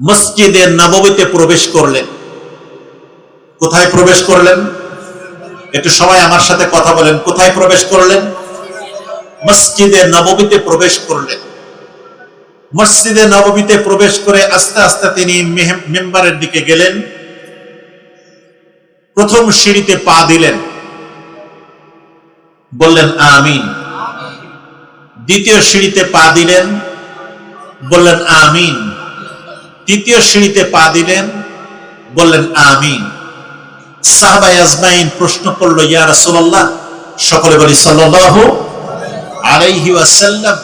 মসজিদে নববীতে প্রবেশ করলেন। কোথায় প্রবেশ করলেন? একটু আমার সাথে কথা বলেন। কোথায় প্রবেশ করলেন? মসজিদে নববীতে প্রবেশ করলেন। মসজিদে নববীতে প্রবেশ করে আস্তে আস্তে তিনি মেম্বারের দিকে গেলেন। প্রথম সিঁড়িতে পা দিলেন। বললেন, আমিন। দ্বিতীয় সিঁড়িতে পা দিলেন, বললেন, আমিন। তৃতীয় সিঁড়িতে পা দিলেন, বললেন, আমিন। সাহাবাই আজমাইন প্রশ্ন করল, ইয়া রাসূলুল্লাহ? সকলে বলি, সাল্লাল্লাহু আলাইহি ওয়াসাল্লাম।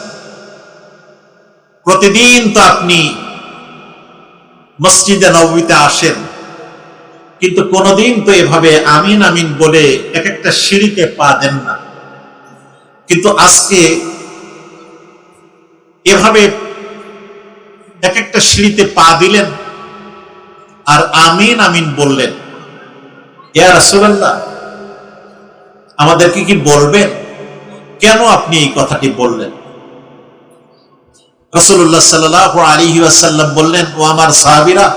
প্রতিদিন তো আপনি মসজিদে নববীতে আসেন, কিন্তু কোনদিন তো এভাবে আমিন আমিন বলে এক একটা সিঁড়িতে পা দেন না। কিন্তু আজকে এভাবে এক একটা সিঁড়িতে পা দিলেন আর আমিন আমিন বললেন, ইয়া রাসূলুল্লাহ, আমাদেরকে কি বলবেন? কেন আপনি এই কথাটি বললেন? রাসূলুল্লাহ সাল্লাল্লাহু আলাইহি ওয়াসাল্লাম বললেন, ও আমার সাহাবীরা,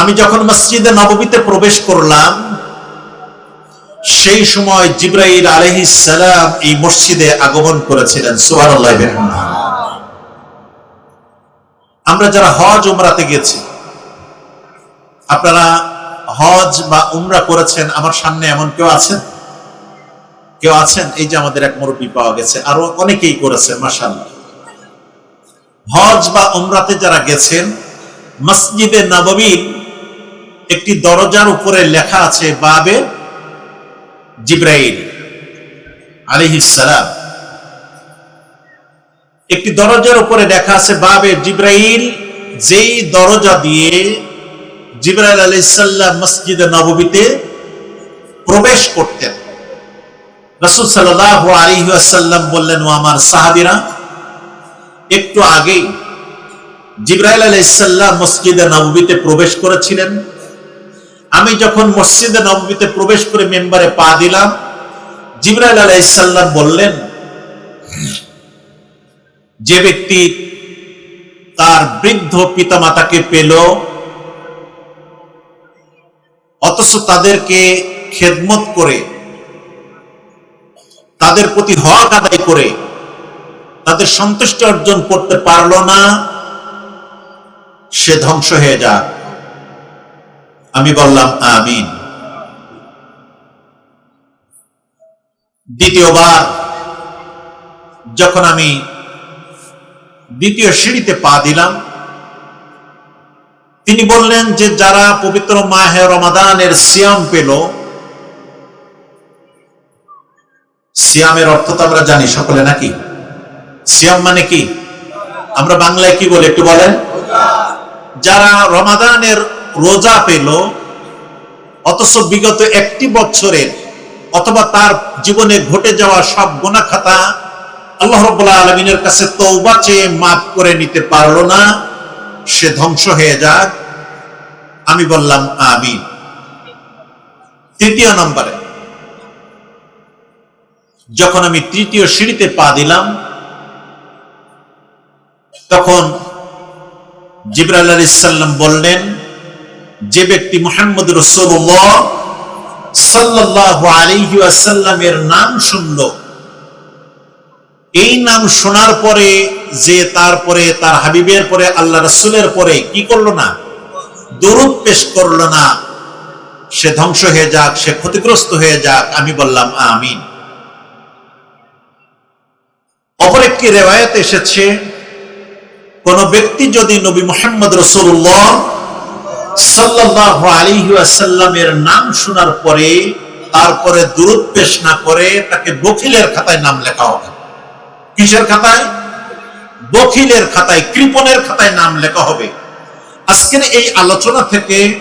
আমি যখন মসজিদে নববীতে প্রবেশ করলাম সেই সময় জিব্রাইল আলহি সালাম এই মসজিদে আগমন করেছিলেন, সুবহানাল্লাহ আমরা যারা হজ উমরাতে গেছি আপনারা হজ বা উমরা করেছেন, আমার সামনে এমন কেউ আছেন? কেউ আছেন? এই যে আমাদের এক মুরব্বী পাওয়া গেছে, আরও অনেকেই করেছে মাসাল্লাহ হজ বা উমরাতে যারা গেছেন, মসজিদে নববীর একটি দরজার উপরে লেখা আছে, বাবে জিব্রাইল আলাইহিস সালাম। একটি দরজার উপরে লেখা আছে বাবে জিব্রাইল, যেই দরজা দিয়ে জিব্রাইল আলাইসাল্লাম মসজিদে নববীতে প্রবেশ করতেন। রাসূল সাল্লাল্লাহু আলাইহি ওয়াসাল্লাম বললেন, ও আমার সাহাবীরা, একটু আগেই জিব্রাইল আলাইসাল্লাম মসজিদে নববীতে প্রবেশ করেছিলেন। আমি যখন মসজিদে নববীতে প্রবেশ করে মেম্বারে পা দিলাম, জিব্রাইল আলাইসাল্লাম বললেন, যে ব্যক্তি তার বৃদ্ধ পিতামাতাকে পেল, অথচ তাদেরকে খেদমত করে, তাদের প্রতি হক আদায় করে, তাদের সন্তুষ্টি অর্জন করতে পারল না, সে ধ্বংস হয়ে যাক। আমি বললাম, আমিন। দ্বিতীয়বার, যখন আমি দ্বিতীয় সিঁড়িতে পা দিলাম, তিনি বললেন যে, যারা পবিত্র মাহে রমাদানের সিয়াম পেল, সিয়ামের অর্থ তো আমরা জানি সকলে নাকি? সিয়াম মানে কি? আমরা বাংলায় কি বলে একটু বলেন? যারা রমাদানের রোজা পেল, অথচ বিগত একটি বছরের অথবা তার জীবনে ঘটে যাওয়া সব গোনা খাতা আল্লাহ রব্বুল্লাহ আলমিনের কাছে তৌবা চেয়ে মাফ করে নিতে পারল না। সে ধ্বংস হয়ে যাক। আমি বললাম আমি তৃতীয় নম্বরে, যখন আমি তৃতীয় সিঁড়িতে পা দিলাম, তখন জিবরাল আলী সাল্লাম বললেন যে ব্যক্তি মোহাম্মদ রসুল্লাহ সাল্লাল্লাহু আলাইহি ওয়াসাল্লামের নাম শুনলো, এই নাম শোনার পরে যে তারপরে তার হাবিবের পরে, আল্লাহ রসুলের পরে কি করল না? দরুদ পেশ করল না। সে ধ্বংস হয়ে যাক, সে ক্ষতিগ্রস্ত হয়ে যাক, আমি বললাম আমিন। অপর একটি রেওয়ায়ত এসেছে, কোন ব্যক্তি যদি নবী মোহাম্মদ রসুল্লাহ সাল্লাল্লাহু আলাইহি ওয়াসাল্লামের নাম শোনার পরে, তারপরে দূরত পেশ না করে তাকে বকিলের খাতায় নাম লেখা হবে। কিসের খাতায়? বকিলের খাতায়, কৃপণের খাতায় নাম লেখা হবে। আজকের এই আলোচনা থেকে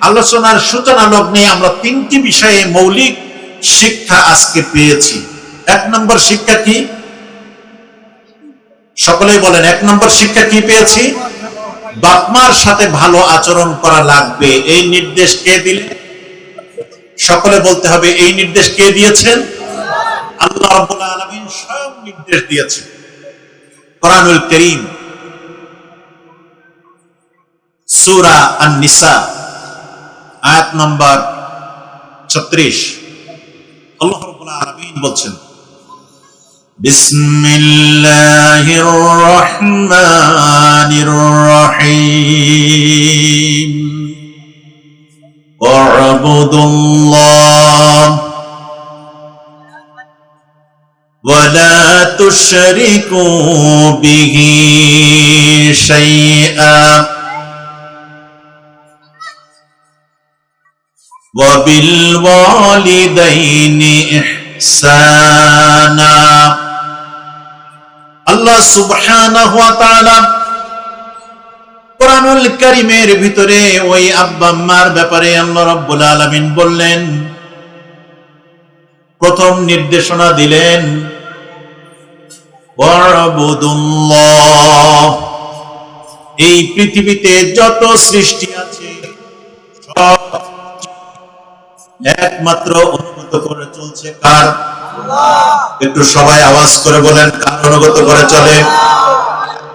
আলোচনার সূচনা লগ্নে আমরা তিনটি বিষয়ে মৌলিক শিক্ষা আজকে পেয়েছি। এক নম্বর শিক্ষা কি? সকলেই বলেন, এক নম্বর শিক্ষা কি পেয়েছি? বাপমার সাথে ভালো আচরণ করা লাগবে। এই নির্দেশ কে দিলে? সকলে বলতে হবে, এই নির্দেশ কে দিয়েছেন? আল্লাহ রাব্বুল আলামিন স্বয়ং নির্দেশ দিয়েছেন। কোরআনুল করিম, সূরা আন-নিসা, আয়াত নম্বর 36 আল্লাহ রাব্বুল আলামিন বলছেন بسم الله الرحمن الرحيم واعبدوا الله ولا تشركوا به شيئا وبالوالدين إحسانا আল্লাহ কোরআনুল ভিতরে ওই আব্বা আম্মার ব্যাপারে আল্লাহ বললেন, প্রথম নির্দেশনা দিলেন এই পৃথিবীতে যত সৃষ্টি আছে একমাত্র অনুগত করে চলছে কার? একটু সবাই আওয়াজ করে বলেন, কার অনুগত করে চলে?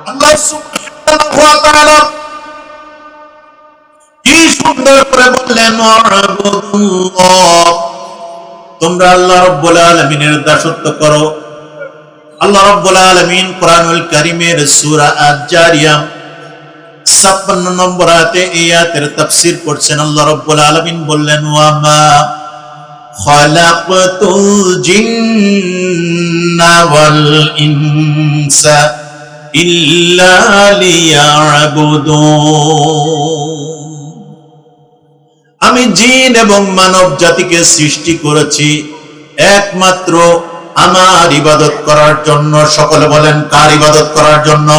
আল্লাহ কি সুন্দর করে বললেন তোমরা আল্লাহ রাব্বুল দাসত্ব করো। আল্লাহ রাব্বুল কোরআনুল কারীমের সূরা আজ-জারিয়া 56 নম্বর আয়াতে এই আয়াতের তাফসীর করছেন আল্লাহ রাব্বুল আলামিন বললেন, ওয়া মা জিন্না ওয়াল ইনসা ইল্লা লিয়াবুদুন আমি জিন এবং মানব জাতিকে সৃষ্টি করেছি, একমাত্র আমার ইবাদত করার জন্য। সকলে বলেন, কার ইবাদত করার জন্য?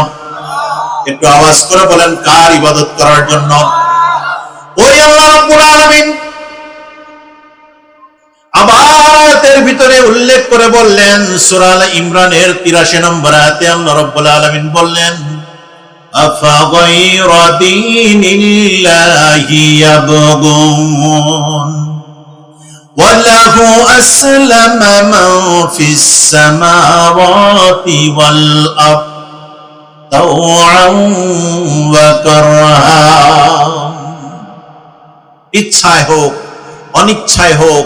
একটু আওয়াজ করে বলেন, কার ইবাদত করার জন্য? ওই আল্লাহ রাব্বুল আবার আয়াতের ভিতরে উল্লেখ করে বললেন সূরা আল ইমরানের 83 নম্বর আয়াতে আল্লাহ রাব্বুল আলামিন বললেন أفغير دين الله يبغون وله أسلم من في السماوات والأرض طوعا وكرها ইচ্ছায় হোক অনিচ্ছায় হোক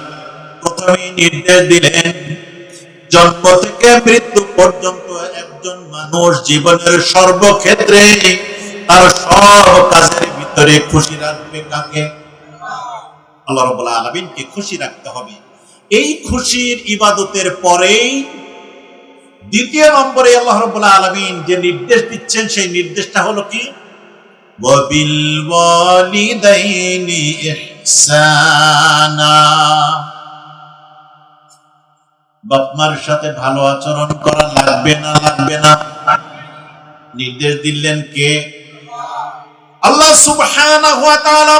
প্রথমেই নির্দেশ দিলেন, জন্ম থেকে মৃত্যু পর্যন্ত একজন মানুষ জীবনের সর্বক্ষেত্রে তার সব কাজের ভিতরে খুশি রাখবে কাকে? আল্লাহ রাব্বুল আলামিনকে খুশি রাখতে হবে। এই খুশির ইবাদতের পরেই দ্বিতীয় নম্বরে আল্লাহ রাব্বুল আলামিন যে নির্দেশ দিচ্ছেন, সেই নির্দেশটা হলো কি? ওয়ালিদাইনি ইহসানা। বাপমার সাথে ভালো আচরণ করা লাগবে না লাগবে না। নির্দেশ দিলেন কে? আল্লাহ সুবহানাহু ওয়া তাআলা।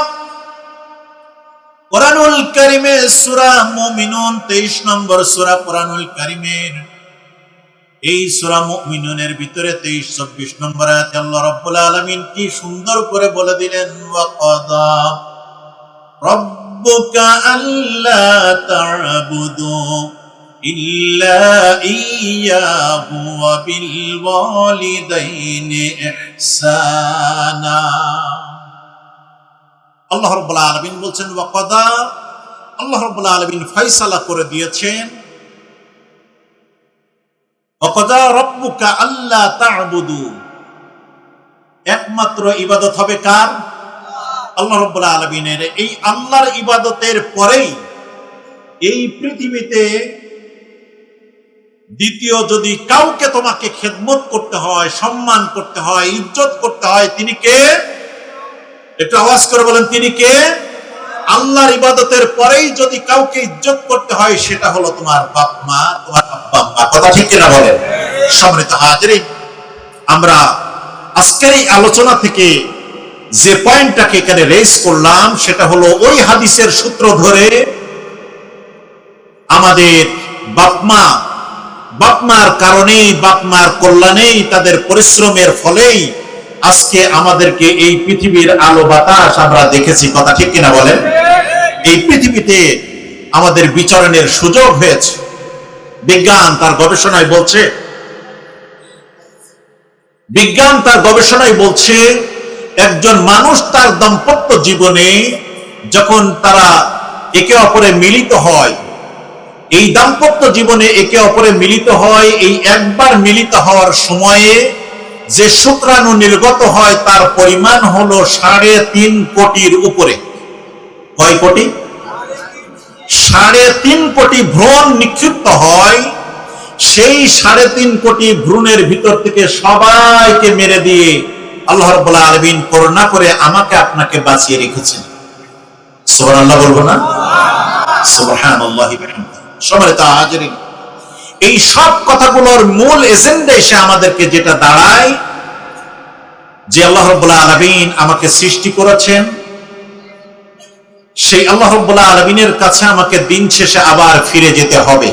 কোরআনুল কারিমে সূরা মুমিনুন 23 নম্বর সূরা কোরআনুল কারিমের। এই সূরা মুমিনুনের ভিতরে 23 24 নম্বর আয়াতে আল্লাহ রাব্বুল আলামিন কি সুন্দর করে বলে দিলেন ওয়া কাদা রাব্বুকা আল্লা তা'বুদু। বিল ওয়ালিদাইনি ইহসানা আল্লাহ রাব্বুল আলামিন বলছেন ওয়া কাদা আল্লাহ রাব্বুল আলামিন ফয়সালা করে দিয়েছেন অকদা রব্বুকা আল্লাহ তা'বুদু একমাত্র ইবাদত হবে কার? আল্লাহ রাব্বুল আলামিনের। এই আল্লাহর ইবাদতের পরেই এই পৃথিবীতে দ্বিতীয়, যদি কাউকে তোমাকে খেদমত করতে হয়, সম্মান করতে হয়, ইজ্জত করতে হয়, তিনি কে? একটু আওয়াজ করে বলেন, তিনি কে? আল্লাহর ইবাদতের পরেই যদি কাউকে ইজ্জত করতে হয়, সেটা হলো তোমার বাপ মা, তোমার আব্বা আম্মা। কথা ঠিক কিনা বলেন? সম্মানিত হাজিরিন, আমরা আজকের এই আলোচনা থেকে যে পয়েন্টটাকে এখানে রেস করলাম, সেটা হলো ওই হাদিসের সূত্র ধরে আমাদের বাপমা বাপমার কারণেই, বাপমার কল্যাণেই, তাদের পরিশ্রমের ফলেই আজকে আমাদেরকে এই পৃথিবীর আলো বাতাস আমরা দেখেছি। কথা ঠিক কিনা বলেন? এই পৃথিবীতে আমাদের বিচরণের সুযোগ হয়েছে। বিজ্ঞান তার গবেষণায় বলছে, বিজ্ঞান তার গবেষণায় বলছে, একজন মানুষ তার দাম্পত্য জীবনে যখন তারা একে অপরে মিলিত হয় এই দাম্পত্য জীবনে একে অপরে মিলিত হয়। এই একবার মিলিত হওয়ার সময়ে যে শুক্রাণু নির্গত হয়, তার পরিমাণ হলো সাড়ে তিন কোটির উপরে। কয় কোটি? সাড়ে তিন কোটি ভ্রূণ নিক্ষিপ্ত হয়। সেই সাড়ে তিন কোটি ভ্রূণের ভিতর থেকে সবাইকে মেরে দিয়ে আল্লাহ রব্বুল্লাহ আলমিন করোনা করে আমাকে আপনাকে বাঁচিয়ে রেখেছেন। সোহান আল্লাহ বলব না? সোহান সময় তা হাজিরিন, এই সব কথাগুলোর মূল এজেন্ডা এসে আমাদেরকে যেটা দাঁড়ায়, যে আল্লাহ রব্বুল্লাহ আলমিন আমাকে সৃষ্টি করেছেন, সেই আল্লাহ রব্বুল্লাহ আলমিনের কাছে আমাকে দিন শেষে আবার ফিরে যেতে হবে।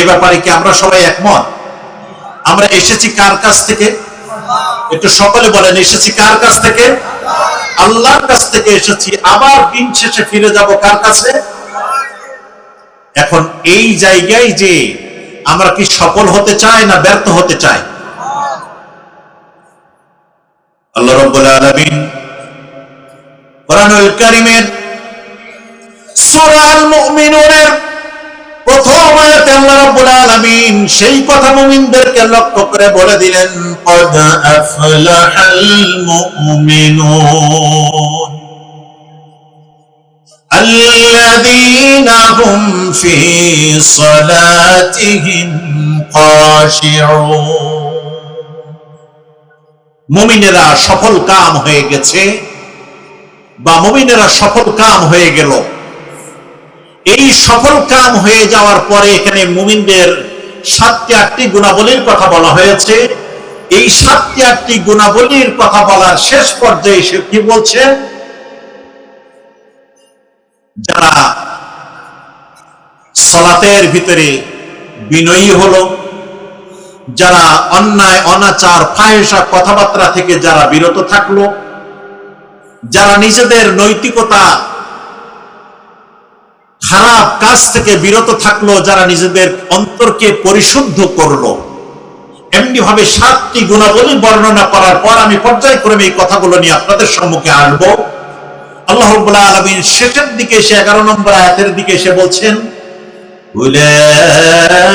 এ ব্যাপারে কি আমরা সবাই একমত? আমরা এসেছি কার কাছ থেকে? একটু সকলে বলেন, এসেছি কার কাছ থেকে? আল্লাহর কাছ থেকে এসেছি। আবার দিন শেষে ফিরে যাব কার কাছে? এখন এই জায়গায় যে আমরা কি সফল হতে চাই না ব্যর্থ হতে চাই? আল্লাহ রব্বুল আলামিন কোরআনুল কারীমের সূরা আল মুমিনুনের প্রথম আয়াতে আল্লাহ রাব্বুল আলামিন সেই কথা মুমিনদেরকে লক্ষ্য করে বলে দিলেন, কদ আফলাহাল মুমিনুন। الذين هم في صلاتهم خاشعون মুমিনেরা সফল কাম হয়ে গেছে বা মুমিনেরা সফল কাম হয়ে গেল এই সফল কাম হয়ে যাওয়ার পরে এখানে মুমিনদের সাতটি আটটি গুণাবলীর কথা বলা হয়েছে এই সাতটি আটটি গুণাবলীর কথা বলার শেষ পর্যায়ে সে কি বলছে যারা সলাতের ভিতরে বিনয়ী হলো, যারা অন্যায়, অনাচার ফাহেসা কথাবার্তা থেকে যারা বিরত থাকল, যারা নিজেদের নৈতিকতা খারাপ কাজ থেকে বিরত থাকল, যারা নিজেদের অন্তরকে পরিশুদ্ধ করল। এমনি ভাবে সাতটি গুণাবলী বর্ণনা করার পর আমি পর্যায়ক্রমে এই কথাগুলো নিয়ে আপনাদের সম্মুখে আনব আল্লাহ রব্বুল্লাহ আলমিন শেষের দিকে এসে এগারো নম্বর আয়াতের দিকে এসে বলছেন أولئك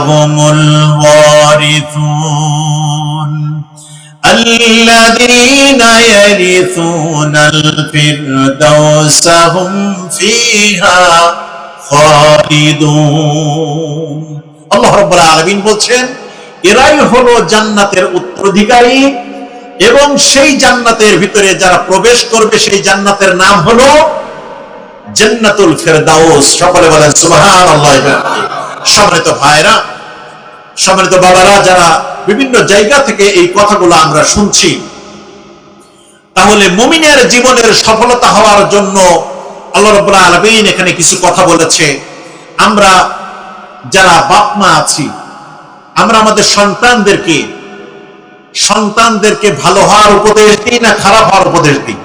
هم الوارثون الذين يرثون الفردوس هم فيها خالدون আল্লাহ রব্বুল আলামিন বলছেন এরাই হলো জান্নাতের উত্তরাধিকারী এবং সেই জান্নাতের ভিতরে যারা প্রবেশ করবে, সেই জান্নাতের নাম হলো জান্নাতুল ফেরদাউস। সকলে বলেন, সুবহানাল্লাহ। সম্মানিত ভাইরা সম্মানিত বাবারা, যারা বিভিন্ন জায়গা থেকে এই কথাগুলো আমরা শুনছি, তাহলে মুমিনের জীবনের সফলতা হওয়ার জন্য আল্লাহ রাব্বুল আলামিন এখানে কিছু কথা বলেছে। আমরা যারা বাপ মা আছি, আমরা আমাদের সন্তানদেরকে সন্তানদেরকে ভালো হওয়ার উপদেশ দিই না খারাপ হওয়ার উপদেশ দিই?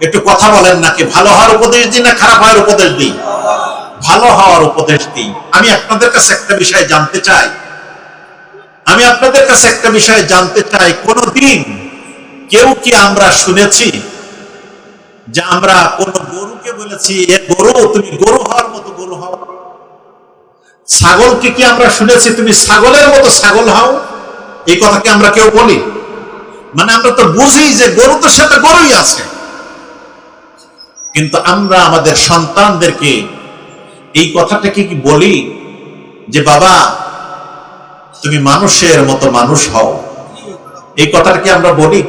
একটু কথা বলেন নাকি? ভালো হওয়ার উপদেশ দিই না খারাপ হওয়ার উপদেশ দিই? ভালো হওয়ার উপদেশ দিই। আমি আপনাদের কাছে একটা বিষয় জানতে চাই। আমি আপনাদের কাছে একটা বিষয় জানতে চাই। কোনদিন কেউ কি আমরা শুনেছি যে আমরা কোন গরুকে বলেছি, এ গরু, তুমি গরু হওয়ার মতো গরু হও। ছাগলকে কি আমরা শুনেছি? তুমি ছাগলের মতো ছাগল হও। এই কথা কি আমরা কেউ বলি? মানে আমরা তো বুঝি যে গরু তো সাথে গরুই আছে। কিন্তু আমরা আমাদের সন্তানদেরকে এই কথাটাকে কি বলি? যে বাবা, তুমি মানুষের মতো মানুষ হও। এই কথাটা কি আমরা বলি?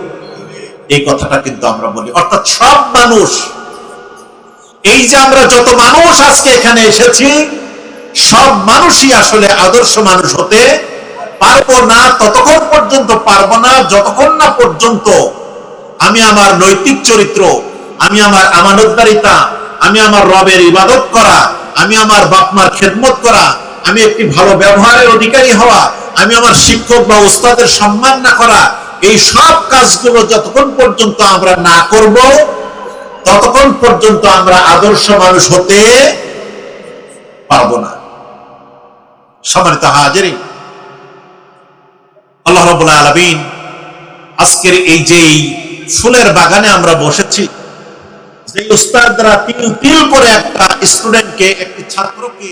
এই কথাটা কিন্তু আমরা বলি। অর্থাৎ সব মানুষ, এই যে আমরা যত মানুষ আজকে এখানে এসেছি, সব মানুষই আসলে আদর্শ মানুষ হতে না, ততক্ষণ পর্যন্ত পারব না, যতক্ষণ না পর্যন্ত আমি আমার নৈতিক চরিত্র, আমি আমার আমানতদারিতা, আমি আমার রবের ইবাদত করা, আমি আমার বাপমার খেদমত করা, আমি একটি ভালো ব্যবহারের অধিকারী হওয়া, আমি আমার শিক্ষক বা উস্তাদের সম্মান না করা, এই সব কাজগুলো যতক্ষণ পর্যন্ত আমরা না করব, ততক্ষণ পর্যন্ত আমরা আদর্শ মানুষ হতে পারব না। সম্মানিত হাজারি রবুল্লা আলমিন, আজকের এই যে ফুলের বাগানে আমরা বসেছি যে উস্তাদরা তিল তিল করে একটা স্টুডেন্টকে একটি ছাত্রকে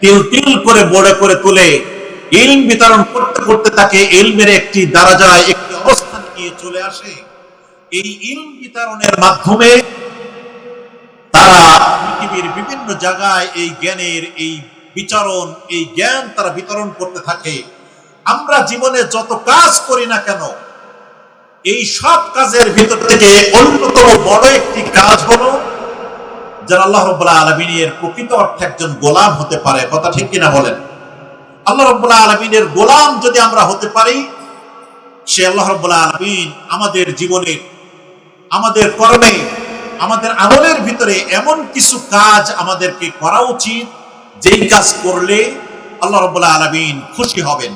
তিল তিল করে বড় করে তুলে ইলম বিতরণ করতে করতে তাকে ইলমের একটি দারাজায়, একটি অবস্থান নিয়ে চলে আসে। এই ইলম বিতরণের মাধ্যমে তারা পৃথিবীর বিভিন্ন জায়গায় এই জ্ঞানের এই বিচারণ, এই জ্ঞান তারা বিতরণ করতে থাকে। আমরা জীবনে যত কাজ করি না কেন, এই সব কাজের ভিতর থেকে অন্যতম বড় একটি কাজ হলো যারা আল্লাহ রব্বুল্লাহ আলমিনের প্রকৃত অর্থে একজন গোলাম হতে পারে। কথা ঠিক কিনা বলেন? আল্লাহ রব্বুল্লাহ আলমিনের গোলাম যদি আমরা হতে পারি, সে আল্লাহ রব্বুল্লাহ আলমিন আমাদের জীবনের আমাদের কর্মে, আমাদের আমলের ভিতরে এমন কিছু কাজ আমাদেরকে করা উচিত যেই কাজ করলে আল্লাহ রব্বুল্লাহ আলমিন খুশি হবেন।